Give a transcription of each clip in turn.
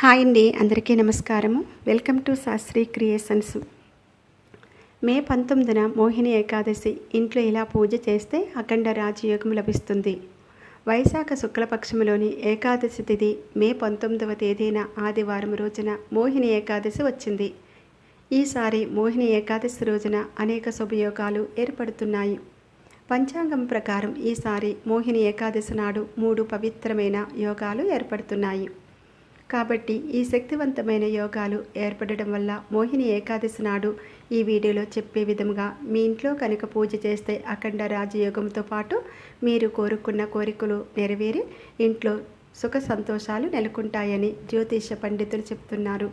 Hi అండి అందరికీ నమస్కారము. Welcome to Shastri creations. May పంతొమ్మిదిన మోహిని ఏకాదశి ఇంట్లో ఇలా పూజ చేస్తే అఖండ రాజయోగం లభిస్తుంది. వైశాఖ శుక్లపక్షంలోని ఏకాదశి తిథి మే పంతొమ్మిదవ తేదీన ఆదివారం రోజున మోహిని ఏకాదశి వచ్చింది. ఈసారి మోహిని ఏకాదశి రోజున అనేక శుభయోగాలు ఏర్పడుతున్నాయి. పంచాంగం ప్రకారం ఈసారి మోహిని ఏకాదశి నాడు మూడు పవిత్రమైన యోగాలు ఏర్పడుతున్నాయి. కాబట్టి ఈ శక్తివంతమైన యోగాలు ఏర్పడడం వల్ల మోహిని ఏకాదశి నాడు ఈ వీడియోలో చెప్పే విధంగా మీ ఇంట్లో కనుక పూజ చేస్తే అఖండ రాజయోగంతో పాటు మీరు కోరుకున్న కోరికలు నెరవేరి ఇంట్లో సుఖ సంతోషాలు నెలకొంటాయని జ్యోతిష పండితులు చెప్తున్నారు.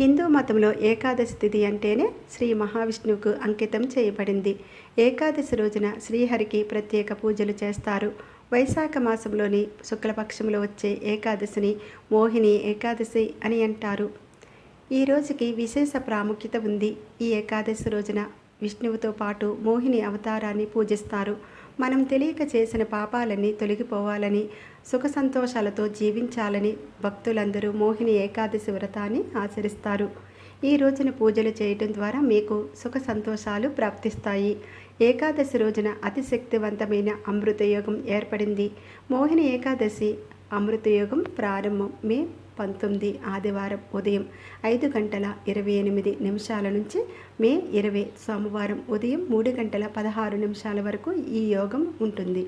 హిందూ మతంలో ఏకాదశి తిథి అంటేనే శ్రీ మహావిష్ణువుకు అంకితం చేయబడింది. ఏకాదశి రోజున శ్రీహరికి ప్రత్యేక పూజలు చేస్తారు. వైశాఖ మాసంలోని శుక్లపక్షంలో వచ్చే ఏకాదశిని మోహిని ఏకాదశి అని అంటారు. ఈ రోజుకి విశేష ప్రాముఖ్యత ఉంది. ఈ ఏకాదశి రోజున విష్ణువుతో పాటు మోహిని అవతారాన్ని పూజిస్తారు. మనం తెలియక చేసిన పాపాలన్నీ తొలగిపోవాలని సుఖ సంతోషాలతో జీవించాలని భక్తులందరూ మోహిని ఏకాదశి వ్రతాన్ని ఆచరిస్తారు. ఈ రోజున పూజలు చేయటం ద్వారా మీకు సుఖ సంతోషాలు ప్రాప్తిస్తాయి. ఏకాదశి రోజున అతిశక్తివంతమైన అమృతయోగం ఏర్పడింది. మోహిని ఏకాదశి అమృతయోగం ప్రారంభం మే పంతొమ్మిది ఆదివారం ఉదయం ఐదు గంటల ఇరవై ఎనిమిది నిమిషాల నుంచి మే ఇరవై సోమవారం ఉదయం మూడు గంటల పదహారు నిమిషాల వరకు ఈ యోగం ఉంటుంది.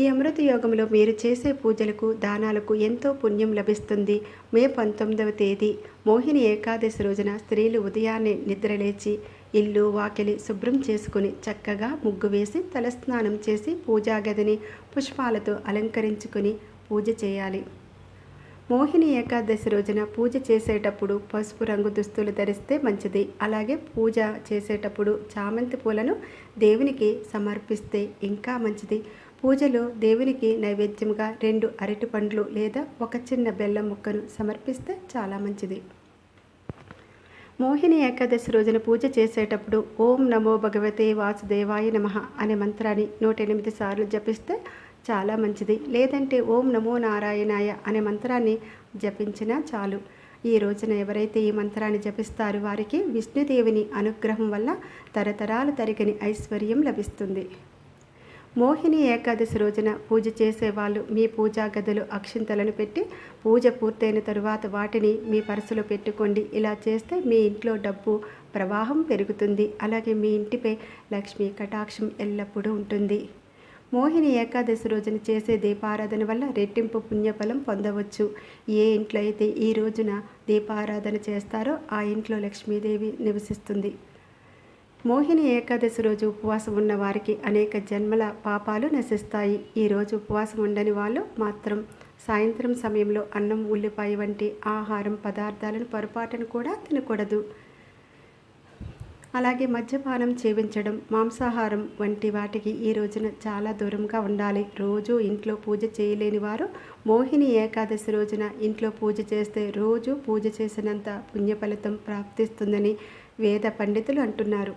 ఈ అమృత యోగంలో మీరు చేసే పూజలకు దానాలకు ఎంతో పుణ్యం లభిస్తుంది. మే పంతొమ్మిదవ తేదీ మోహిని ఏకాదశి రోజున స్త్రీలు ఉదయాన్నే నిద్రలేచి ఇల్లు వాకిలి శుభ్రం చేసుకుని చక్కగా ముగ్గు వేసి తలస్నానం చేసి పూజా గదిని పుష్పాలతో అలంకరించుకుని పూజ చేయాలి. మోహిని ఏకాదశి రోజున పూజ చేసేటప్పుడు పసుపు రంగు దుస్తులు ధరిస్తే మంచిది. అలాగే పూజ చేసేటప్పుడు చామంతి పూలను దేవునికి సమర్పిస్తే ఇంకా మంచిది. పూజలో దేవునికి నైవేద్యంగా రెండు అరటి పండ్లు లేదా ఒక చిన్న బెల్లం ముక్కను సమర్పిస్తే చాలా మంచిది. మోహిని ఏకాదశి రోజున పూజ చేసేటప్పుడు ఓం నమో భగవతే వాసుదేవాయ నమ అనే మంత్రాన్ని నూట ఎనిమిది సార్లు జపిస్తే చాలా మంచిది. లేదంటే ఓం నమో నారాయణాయ అనే మంత్రాన్ని జపించినా చాలు. ఈ రోజున ఎవరైతే ఈ మంత్రాన్ని జపిస్తారో వారికి విష్ణుదేవిని అనుగ్రహం వల్ల తరతరాలు తరిగని ఐశ్వర్యం లభిస్తుంది. మోహిని ఏకాదశి రోజున పూజ చేసేవాళ్ళు మీ పూజా గదులు అక్షింతలను పెట్టి పూజ పూర్తయిన తరువాత వాటిని మీ పర్సులో పెట్టుకోండి. ఇలా చేస్తే మీ ఇంట్లో డబ్బు ప్రవాహం పెరుగుతుంది. అలాగే మీ ఇంటిపై లక్ష్మీ కటాక్షం ఎల్లప్పుడూ ఉంటుంది. మోహిని ఏకాదశి రోజున చేసే దీపారాధన వల్ల రెట్టింపు పుణ్యఫలం పొందవచ్చు. ఏ ఇంట్లో అయితే ఈ రోజున దీపారాధన చేస్తారో ఆ ఇంట్లో లక్ష్మీదేవి నివసిస్తుంది. మోహిని ఏకాదశి రోజు ఉపవాసం ఉన్న వారికి అనేక జన్మల పాపాలు నశిస్తాయి. ఈరోజు ఉపవాసం ఉండని వాళ్ళు మాత్రం సాయంత్రం సమయంలో అన్నం ఉల్లిపాయ వంటి ఆహారం పదార్థాలను పొరపాటును కూడా తినకూడదు. అలాగే మద్యపానం చేవించడం మాంసాహారం వంటి వాటికి ఈ రోజున చాలా దూరంగా ఉండాలి. రోజు ఇంట్లో పూజ చేయలేని వారు మోహిని ఏకాదశి రోజున ఇంట్లో పూజ చేస్తే రోజు పూజ చేసినంత పుణ్యఫలితం ప్రాప్తిస్తుందని వేద పండితులు అంటున్నారు.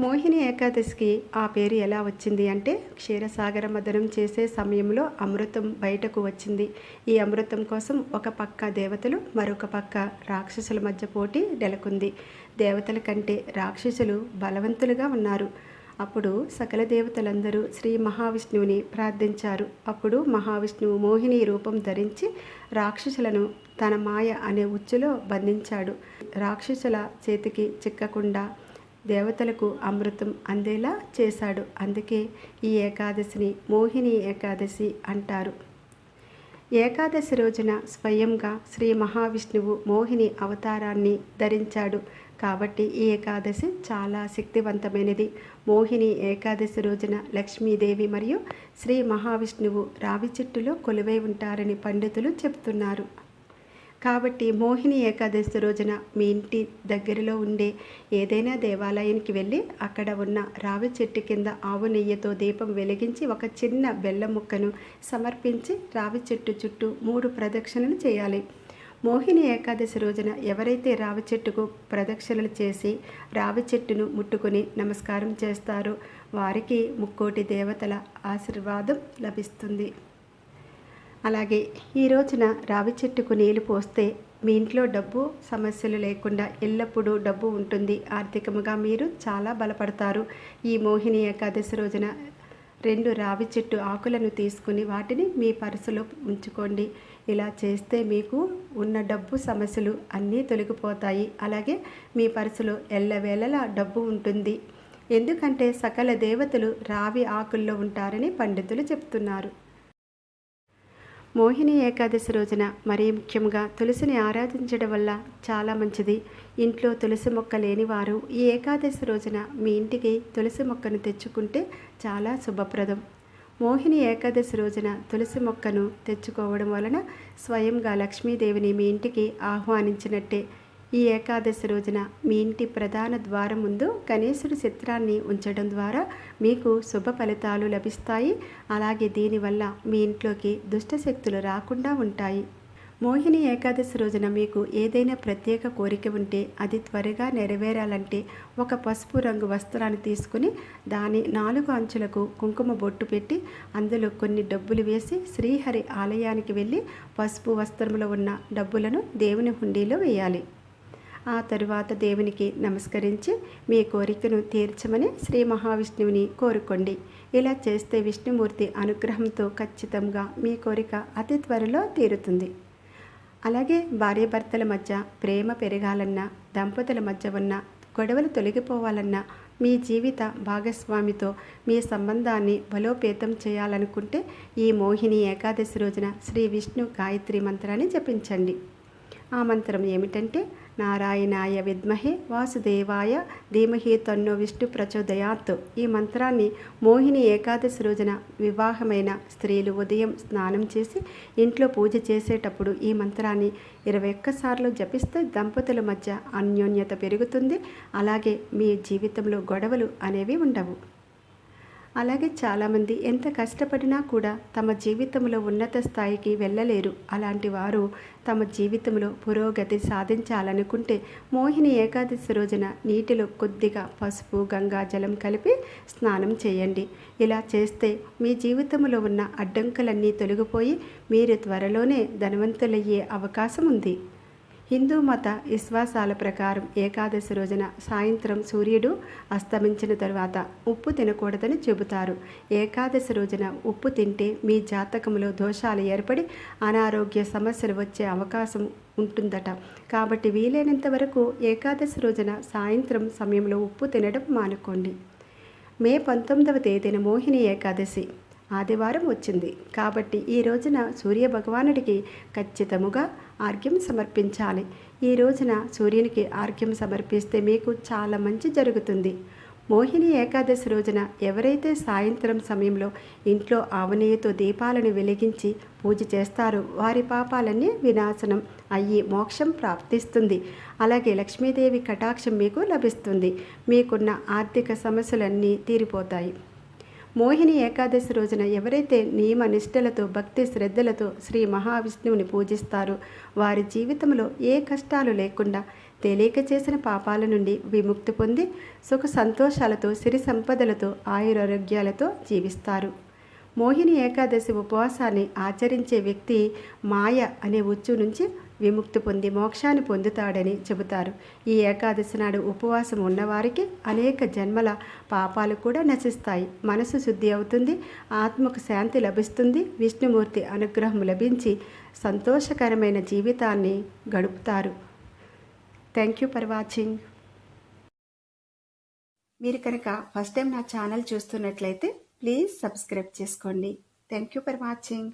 మోహిని ఏకాదశికి ఆ పేరు ఎలా వచ్చింది అంటే క్షీరసాగర మదనం చేసే సమయంలో అమృతం బయటకు వచ్చింది. ఈ అమృతం కోసం ఒక పక్క దేవతలు మరొక పక్క రాక్షసుల మధ్య పోటీ నెలకొంది. దేవతల కంటే రాక్షసులు బలవంతులుగా ఉన్నారు. అప్పుడు సకల దేవతలందరూ శ్రీ మహావిష్ణువుని ప్రార్థించారు. అప్పుడు మహావిష్ణువు మోహిని రూపం ధరించి రాక్షసులను తన మాయ అనే ఉచ్చులో బంధించాడు. రాక్షసుల చేతికి చిక్కకుండా దేవతలకు అమృతం అందేలా చేశాడు. అందుకే ఈ ఏకాదశిని మోహిని ఏకాదశి అంటారు. ఏకాదశి రోజున స్వయంగా శ్రీ మహావిష్ణువు మోహిని అవతారాన్ని ధరించాడు. కాబట్టి ఈ ఏకాదశి చాలా శక్తివంతమైనది. మోహిని ఏకాదశి రోజున లక్ష్మీదేవి మరియు శ్రీ మహావిష్ణువు రావి చెట్టులో కొలువై ఉంటారని పండితులు చెప్తున్నారు. కాబట్టి మోహిని ఏకాదశి రోజున మీ ఇంటి దగ్గరలో ఉండే ఏదైనా దేవాలయానికి వెళ్ళి అక్కడ ఉన్న రావి చెట్టు కింద ఆవు నెయ్యితో దీపం వెలిగించి ఒక చిన్న బెల్లం ముక్కను సమర్పించి రావి చెట్టు చుట్టూ మూడు ప్రదక్షిణలు చేయాలి. మోహిని ఏకాదశి రోజున ఎవరైతే రావి చెట్టుకు ప్రదక్షిణలు చేసి రావి చెట్టును ముట్టుకొని నమస్కారం చేస్తారో వారికి ముక్కోటి దేవతల ఆశీర్వాదం లభిస్తుంది. అలాగే ఈ రోజున రావి చెట్టుకు నీళ్ళు పోస్తే మీ ఇంట్లో డబ్బు సమస్యలు లేకుండా ఎల్లప్పుడూ డబ్బు ఉంటుంది. ఆర్థికముగా మీరు చాలా బలపడతారు. ఈ మోహిని ఏకాదశి రోజున రెండు రావి చెట్టు ఆకులను తీసుకుని వాటిని మీ పర్సులో ఉంచుకోండి. ఇలా చేస్తే మీకు ఉన్న డబ్బు సమస్యలు అన్నీ తొలగిపోతాయి. అలాగే మీ పర్సులో ఎల్లవేళలా డబ్బు ఉంటుంది. ఎందుకంటే సకల దేవతలు రావి ఆకుల్లో ఉంటారని పండితులు చెప్తున్నారు. మోహిని ఏకాదశి రోజున మరీ ముఖ్యంగా తులసిని ఆరాధించడం వల్ల చాలా మంచిది. ఇంట్లో తులసి మొక్క లేనివారు ఈ ఏకాదశి రోజున మీ ఇంటికి తులసి మొక్కను తెచ్చుకుంటే చాలా శుభప్రదం. మోహిని ఏకాదశి రోజున తులసి మొక్కను తెచ్చుకోవడం వలన స్వయంగా లక్ష్మీదేవిని మీ ఇంటికి ఆహ్వానించినట్టే ఈ ఏకాదశి రోజున మీ ఇంటి ప్రధాన ద్వారం ముందు గణేశుడి చిత్రాన్ని ఉంచడం ద్వారా మీకు శుభ ఫలితాలు లభిస్తాయి. అలాగే దీనివల్ల మీ ఇంట్లోకి దుష్టశక్తులు రాకుండా ఉంటాయి. మోహిని ఏకాదశి రోజున మీకు ఏదైనా ప్రత్యేక కోరిక ఉంటే అది త్వరగా నెరవేరాలంటే ఒక పసుపు రంగు వస్త్రాన్ని తీసుకుని దాని నాలుగు అంచులకు కుంకుమ బొట్టు పెట్టి అందులో కొన్ని డబ్బులు వేసి శ్రీహరి ఆలయానికి వెళ్ళి పసుపు వస్త్రంలో ఉన్న డబ్బులను దేవుని హుండీలో వేయాలి. ఆ తరువాత దేవునికి నమస్కరించి మీ కోరికను తీర్చమని శ్రీ మహావిష్ణువుని కోరుకోండి. ఇలా చేస్తే విష్ణుమూర్తి అనుగ్రహంతో ఖచ్చితంగా మీ కోరిక అతి త్వరలో తీరుతుంది. అలాగే భార్యాభర్తల మధ్య ప్రేమ పెరగాలన్నా దంపతుల మధ్య ఉన్న గొడవలు తొలగిపోవాలన్నా మీ జీవిత భాగస్వామితో మీ సంబంధాన్ని బలోపేతం చేయాలనుకుంటే ఈ మోహిని ఏకాదశి రోజున శ్రీ విష్ణు గాయత్రి మంత్రాన్ని జపించండి. ఆ మంత్రం ఏమిటంటే నారాయణాయ విద్మహే వాసుదేవాయ ధీమహి తన్నో విష్ణు ప్రచోదయాత్ ఈ మంత్రాన్ని మోహిని ఏకాదశి రోజున వివాహమైన స్త్రీలు ఉదయం స్నానం చేసి ఇంట్లో పూజ చేసేటప్పుడు ఈ మంత్రాన్ని ఇరవై ఒక్కసార్లు జపిస్తే దంపతుల మధ్య అన్యోన్యత పెరుగుతుంది. అలాగే మీ జీవితంలో గొడవలు అనేవి ఉండవు. అలాగే చాలామంది ఎంత కష్టపడినా కూడా తమ జీవితంలో ఉన్నత స్థాయికి వెళ్ళలేరు. అలాంటి వారు తమ జీవితంలో పురోగతి సాధించాలనుకుంటే మోహిని ఏకాదశి రోజున నీటిలో కొద్దిగా పసుపు గంగా జలం కలిపి స్నానం చేయండి. ఇలా చేస్తే మీ జీవితంలో ఉన్న అడ్డంకులన్నీ తొలగిపోయి మీరు త్వరలోనే ధనవంతులయ్యే అవకాశం ఉంది. హిందూ మత విశ్వాసాల ప్రకారం ఏకాదశి రోజున సాయంత్రం సూర్యుడు అస్తమించిన తరువాత ఉప్పు తినకూడదని చెబుతారు. ఏకాదశి రోజున ఉప్పు తింటే మీ జాతకంలో దోషాలు ఏర్పడి అనారోగ్య సమస్యలు వచ్చే అవకాశం ఉంటుందట. కాబట్టి వీలైనంత వరకు ఏకాదశి రోజున సాయంత్రం సమయంలో ఉప్పు తినడం మానుకోండి. మే పంతొమ్మిదవ తేదీన మోహిని ఏకాదశి. ఆదివారం వచ్చింది. కాబట్టి ఈ రోజున సూర్య భగవానుడికి ఖచ్చితముగా ఆర్ఘ్యం సమర్పించాలి. ఈ రోజున సూర్యునికి ఆర్ఘ్యం సమర్పిస్తే మీకు చాలా మంచి జరుగుతుంది. మోహిని ఏకాదశి రోజున ఎవరైతే సాయంత్రం సమయంలో ఇంట్లో ఆవనేయతో దీపాలను వెలిగించి పూజ చేస్తారో వారి పాపాలన్నీ వినాశనం అయ్యి మోక్షం ప్రాప్తిస్తుంది. అలాగే లక్ష్మీదేవి కటాక్షం మీకు లభిస్తుంది. మీకున్న ఆర్థిక సమస్యలన్నీ తీరిపోతాయి. మోహిని ఏకాదశి రోజున ఎవరైతే నియమ నిష్ఠలతో భక్తి శ్రద్ధలతో శ్రీ మహావిష్ణువుని పూజిస్తారో వారి జీవితంలో ఏ కష్టాలు లేకుండా తెలియక చేసిన పాపాల నుండి విముక్తి పొంది సుఖ సంతోషాలతో సిరి సంపదలతో ఆయురారోగ్యాలతో జీవిస్తారు. మోహిని ఏకాదశి ఉపవాసాన్ని ఆచరించే వ్యక్తి మాయ అనే ఉచ్చు నుంచి విముక్తి పొంది మోక్షాన్ని పొందుతాడని చెబుతారు. ఈ ఏకాదశి నాడు ఉపవాసం ఉన్నవారికి అనేక జన్మల పాపాలు కూడా నశిస్తాయి. మనసు శుద్ధి అవుతుంది ఆత్మకు శాంతి లభిస్తుంది విష్ణుమూర్తి అనుగ్రహం లభించి సంతోషకరమైన జీవితాన్ని గడుపుతారు. థ్యాంక్ యూ ఫర్ వాచింగ్ మీరు కనుక ఫస్ట్ టైం నా ఛానల్ చూస్తున్నట్లయితే ప్లీజ్ సబ్స్క్రైబ్ చేసుకోండి. Thank you for watching